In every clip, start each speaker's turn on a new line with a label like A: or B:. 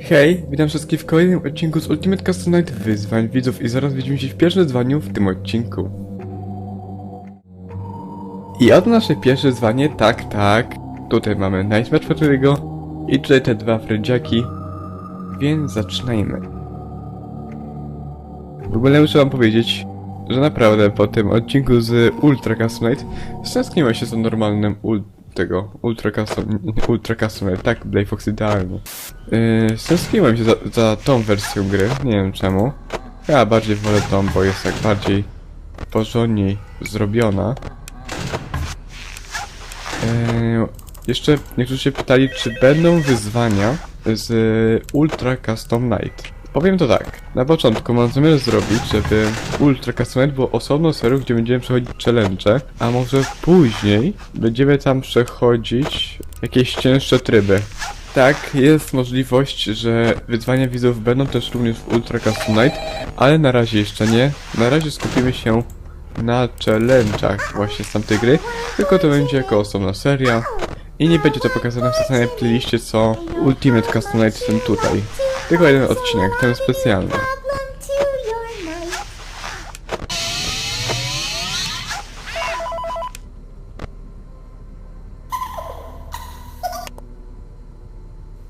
A: Hej, witam wszystkich w kolejnym odcinku z Ultimate Custom Night wyzwań widzów i zaraz widzimy się w pierwszym wyzwaniu w tym odcinku. I oto nasze pierwsze wyzwanie, tak, tak. Tutaj mamy Nightmare Factory'ego i tutaj te dwa Fredziaki, więc zaczynajmy. W ogóle muszę wam powiedzieć, że naprawdę po tym odcinku z Ultra Custom Night stęskniłem się za normalnym ul tego Ultra Custom, Ultra Custom Night, tak, Blade Fox idealnie. Yy, stęskniłem się za, za tą wersją gry, nie wiem czemu. Ja bardziej wolę tą, bo jest tak bardziej porządniej zrobiona. Yy, jeszcze niektórzy się pytali, czy będą wyzwania z Ultra Custom Night. Powiem to tak, na początku mam zamiar zrobić, żeby Ultra Custom Night było osobną serią, gdzie będziemy przechodzić challenge, a może później będziemy tam przechodzić jakieś cięższe tryby. Tak, jest możliwość, że wyzwania widzów będą też również w Ultra Custom Night, ale na razie jeszcze nie. Na razie skupimy się na challenge'ach właśnie z tamtej gry, tylko to będzie jako osobna seria i nie będzie to pokazane w samej playliście co Ultimate Custom Night ten tutaj. Tylko jeden odcinek, ten specjalny.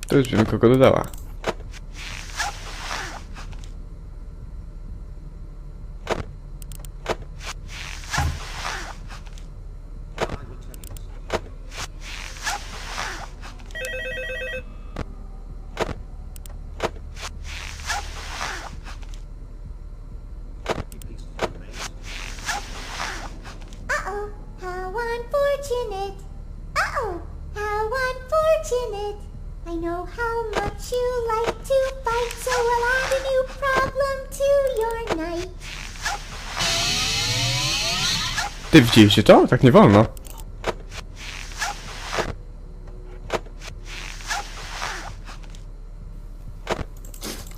B: to
A: już wiemy kogo dodała. Ty widzieliście to? Tak nie wolno.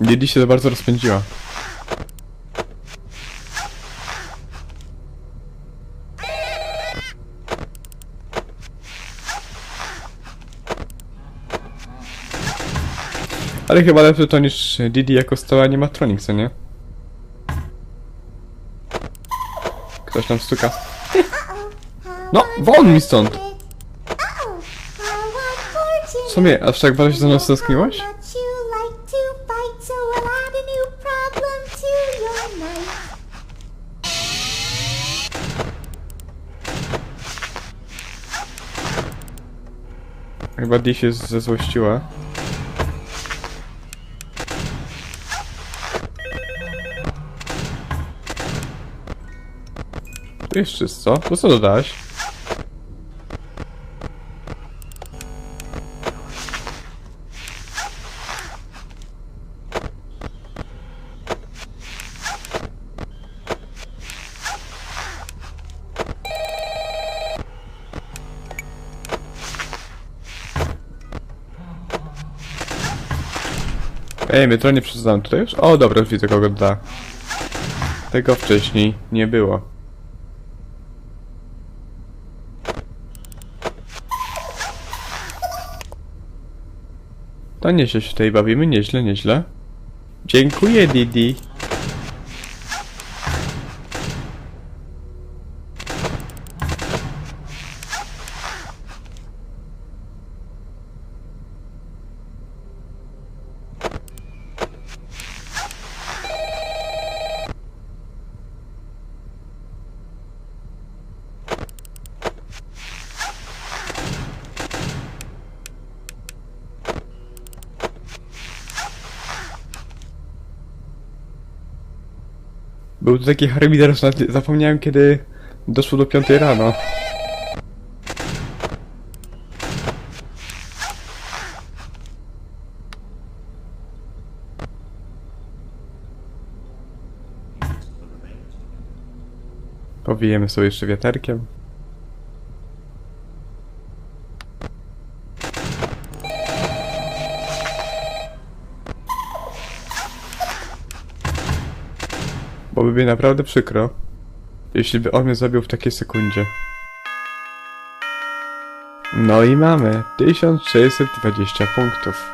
A: Lili się za bardzo rozpędziła. Ale chyba lepsze to niż Didi jako stała animatronik, co nie? Ktoś tam stuka. No, won mi stąd! W sumie, aż tak bardzo się za mną stęskniłaś?
B: How much you like
A: Tu jest czysto. To co dodałeś? Ej, mnie to nie przeczytałem tutaj już? O, dobra, widzę kogo da. Tego wcześniej nie było. To nieźle się tutaj bawimy, nieźle, nieźle. Dziękuję, Didi. Był tu taki harmider, zapomniałem kiedy doszło do 5 rano. Powijemy sobie jeszcze wiaterkiem. Bo by mi naprawdę przykro, jeśli by on mnie zabił w takiej sekundzie. No i mamy 1620 punktów.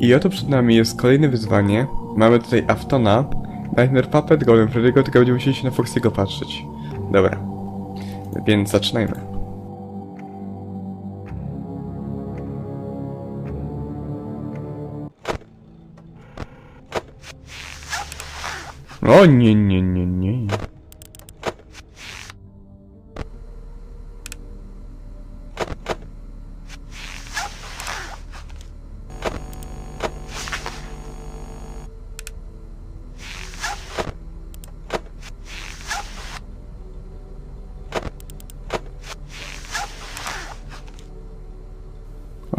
A: I oto przed nami jest kolejne wyzwanie. Mamy tutaj Aftona, Nightmare Puppet, Golem Freddy'ego, tylko będziemy musieli się na Foxy'ego patrzeć. Dobra. Więc zaczynajmy. O nie, nie, nie, nie.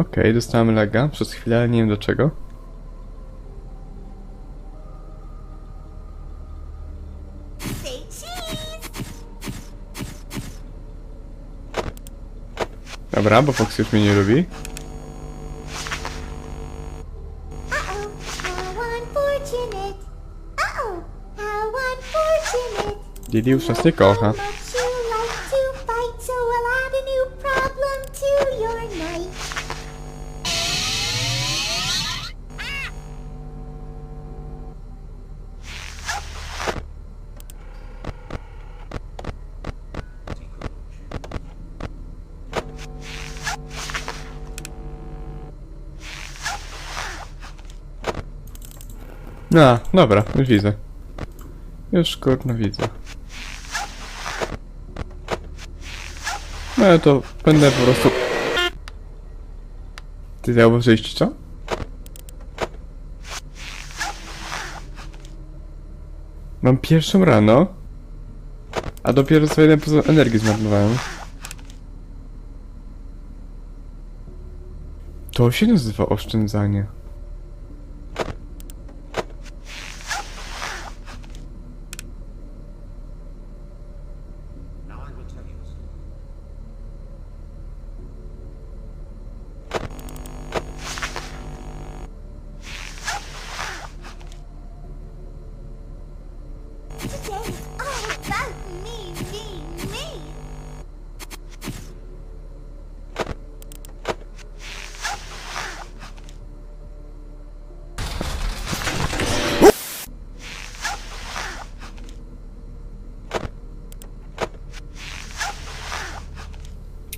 A: Okej, dostałem lega przez chwilę, ale nie wiem do czego. Dobra, bo Fox już mnie nie lubi. Didi już nas nie kocha.
B: A,
A: dobra, już widzę. Już kurno widzę. No ja to będę po prostu... Ty zauważyliście co? Mam pierwszą rano, a dopiero co jeden poziom energii zmarnowałem. To się nazywa oszczędzanie.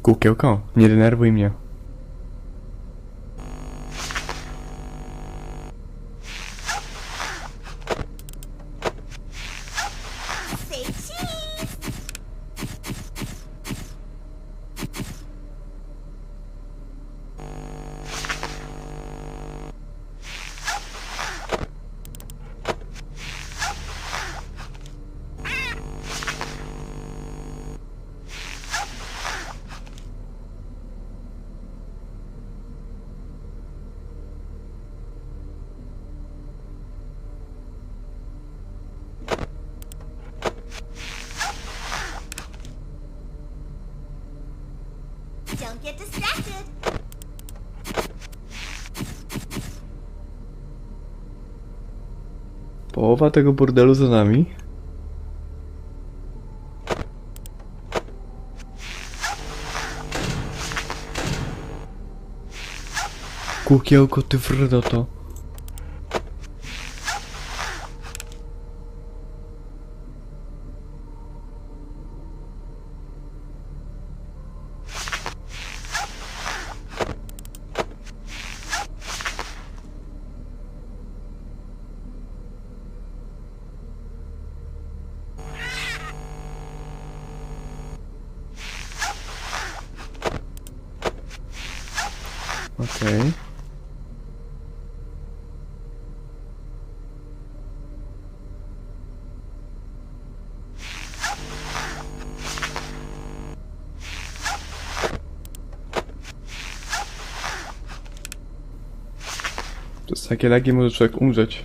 A: Kukiełko, nie denerwuj mnie.
B: Say Don't get distracted.
A: Połowa tego burdelu za nami. Kukiełko, ty wroto. Okej. Przez takie lagi może człowiek umrzeć.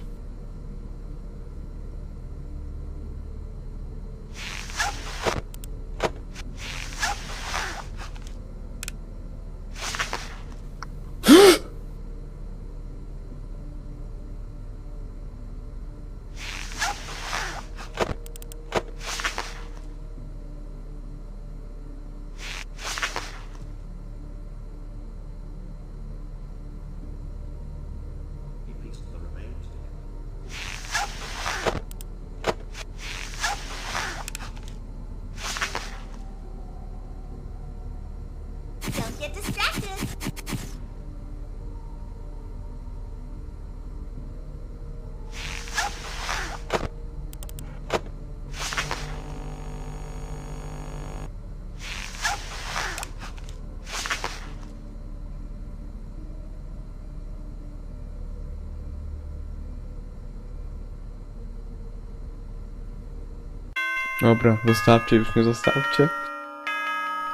A: Dobra, zostawcie, już mnie zostawcie.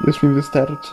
A: Już mi wystarczy.